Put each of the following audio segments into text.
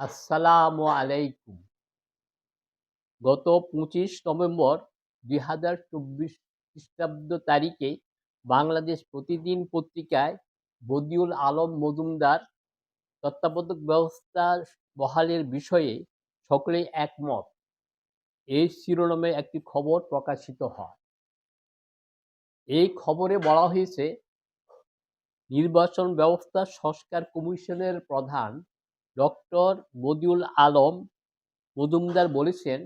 আসসালামু আলাইকুম। গত পঁচিশ নভেম্বর দুই হাজার চব্বিশ খ্রিস্টাব্দ তারিখে বাংলাদেশ প্রতিদিন পত্রিকায় বদিউল আলম মজুমদার তত্ত্বাবধায়ক ব্যবস্থা বহালের বিষয়ে সকলেই একমত। এই শিরোনামে একটি খবর প্রকাশিত হয়। এই খবরে বলা হয়েছে, নির্বাচন ব্যবস্থা সংস্কার কমিশনের প্রধান ডক্টর বদিউল আলম মজুমদার বলেছেন,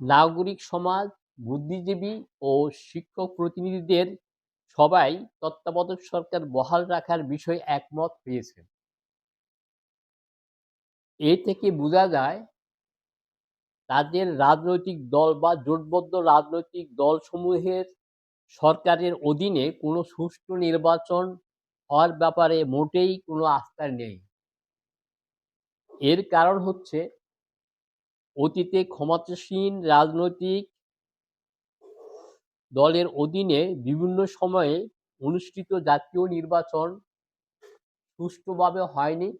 নাগরিক সমাজ, বুদ্ধিজীবী ও শিক্ষক প্রতিনিধিদের সবাই তত্ত্বাবধায়ক সরকার বহাল রাখার বিষয়ে একমত হয়েছে। এ থেকে বোঝা যায়, তাদের রাজনৈতিক দল বা জোটবদ্ধ রাজনৈতিক দলসমূহের সরকারের অধীনে কোনো সুষ্ঠু নির্বাচন হওয়ার ব্যাপারে মোটেই কোনো আস্থা নেই। এর কারণ হচ্ছে অতীতে ক্ষমতাসীন রাজনৈতিক দলের অধীনে বিভিন্ন সময়ে অনুষ্ঠিত জাতীয় নির্বাচন সুষ্ঠুভাবে হয়নি।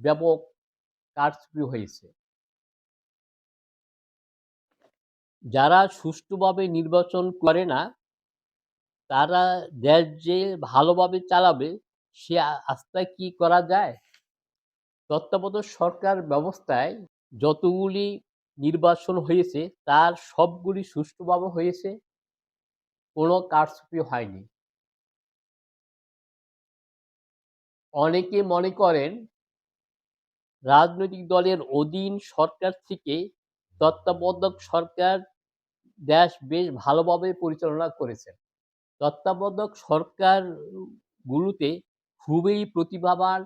ব্যাপক কারচুপি হয়েছে। যারা সুষ্ঠুভাবে নির্বাচন করে না, তারা দেশ যে ভালোভাবে চালাবে, সে আস্থা কি করা যায়? তত্ত্বাবধায়ক সরকার ব্যবস্থায় যতগুলি নির্বাচন হয়েছে, তার সবগুলি সুষ্ঠুভাবে হয়েছে, কোনো কারচুপি হয়নি। অনেকে মনে করেন রাজনৈতিক দলের অধীন সরকার থেকে তত্ত্বাবধায়ক সরকার দেশ বেশ ভালোভাবে পরিচালনা করেছেন তত্ত্বাবধায়ক সরকারগুলোতে খুবই প্রতিভাবান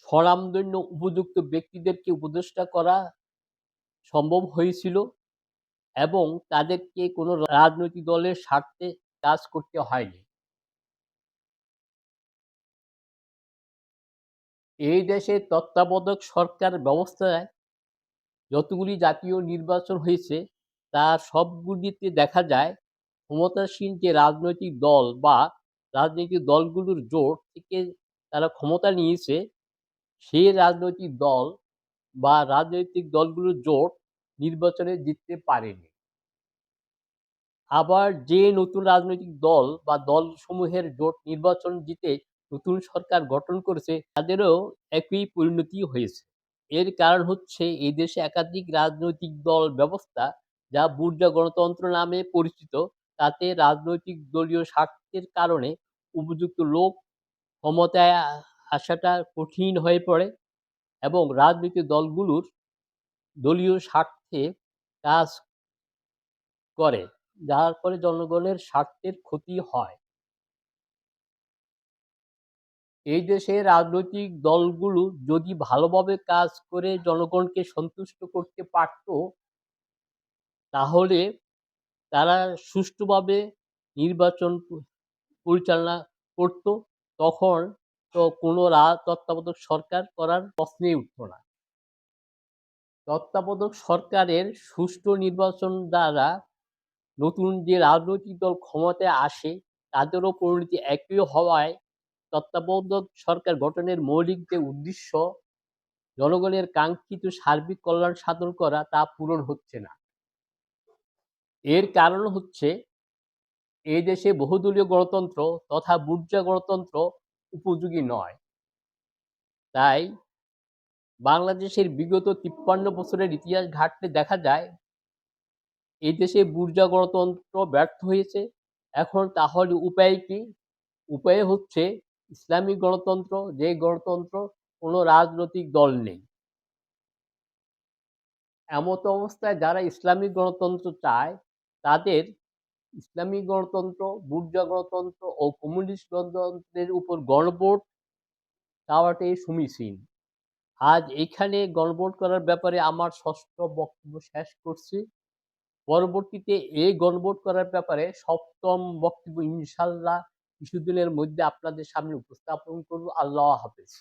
স্বনামধন্য উপযুক্ত ব্যক্তিদেরকে উপদেষ্টা করা সম্ভব হয়েছিল এবং তাদেরকে কোনো রাজনৈতিক দলের স্বার্থে কাজ করতে হয়নি। এই দেশে তত্ত্বাবধায়ক সরকার ব্যবস্থায় যতগুলি জাতীয় নির্বাচন হয়েছে, তার সবগুলিতে দেখা যায় ক্ষমতাসীন যে রাজনৈতিক দল বা রাজনৈতিক দলগুলোর জোট থেকে তারা ক্ষমতা নিয়েছে সেই রাজনৈতিক দল বা রাজনৈতিক দলগুলোর জোট নির্বাচনে জিততে পারেনি। আবার যে নতুন রাজনৈতিক দল বা দলসমূহের জোট নির্বাচন জিতে নতুন সরকার গঠন করেছে, তাদেরও একই পরিণতি হয়েছে। এর কারণ হচ্ছে এই দেশে একাধিক রাজনৈতিক দল ব্যবস্থা যা বুর্জা গণতন্ত্র নামে পরিচিত, তাতে রাজনৈতিক দলীয় স্বার্থের কারণে উপযুক্ত লোক ক্ষমতায় আসাটা কঠিন হয়ে পড়ে এবং রাজনৈতিক দলগুলোর দলীয় স্বার্থে কাজ করে, যার ফলে জনগণের স্বার্থের ক্ষতি হয়। এই দেশে রাজনৈতিক দলগুলো যদি ভালোভাবে কাজ করে জনগণকে সন্তুষ্ট করতে পারত, তাহলে তারা সুষ্ঠুভাবে নির্বাচন পরিচালনা করত। তখন তো কোনো তত্ত্বাবধায়ক সরকার করার প্রশ্নেই উঠত না। তত্ত্বাবধায়ক সরকারের সুষ্ঠু নির্বাচন দ্বারা নতুন যে রাজনৈতিক দল ক্ষমতায় আসে, তাদেরও পরিণতি একই হওয়ায় তত্ত্বাবধায়ক সরকার গঠনের মৌলিক যে উদ্দেশ্য, জনগণের কাঙ্ক্ষিত সার্বিক কল্যাণ সাধন করা, তা পূরণ হচ্ছে না। এর কারণ হচ্ছে এই দেশে বহুদলীয় গণতন্ত্র তথা বুর্জা গণতন্ত্র উপযোগী নয়। তাই বাংলাদেশের বিগত তিপ্পান্ন বছরের ইতিহাস ঘাটতে দেখা যায়, এই দেশে বুর্জা গণতন্ত্র ব্যর্থ হয়েছে। এখন তাহলে উপায় কি? উপায় হচ্ছে ইসলামিক গণতন্ত্র, যে গণতন্ত্র কোনো রাজনৈতিক দল নেই। এমত অবস্থায় যারা ইসলামিক গণতন্ত্র চায়, তাদের ইসলামিক গণতন্ত্র, বুর্জা গণতন্ত্র ও কমিউনিস্ট গণতন্ত্রের উপর গণভোট চাওয়াটাই সমীচীন আজ এখানে গণভোট করার ব্যাপারে আমার ষষ্ঠ বক্তব্য শেষ করছি। পরবর্তীতে এই গণভোট করার ব্যাপারে সপ্তম বক্তব্য ইনশাল্লাহ কিছুদিনের মধ্যে আপনাদের সামনে উপস্থাপন করব। আল্লাহ হাফেজ।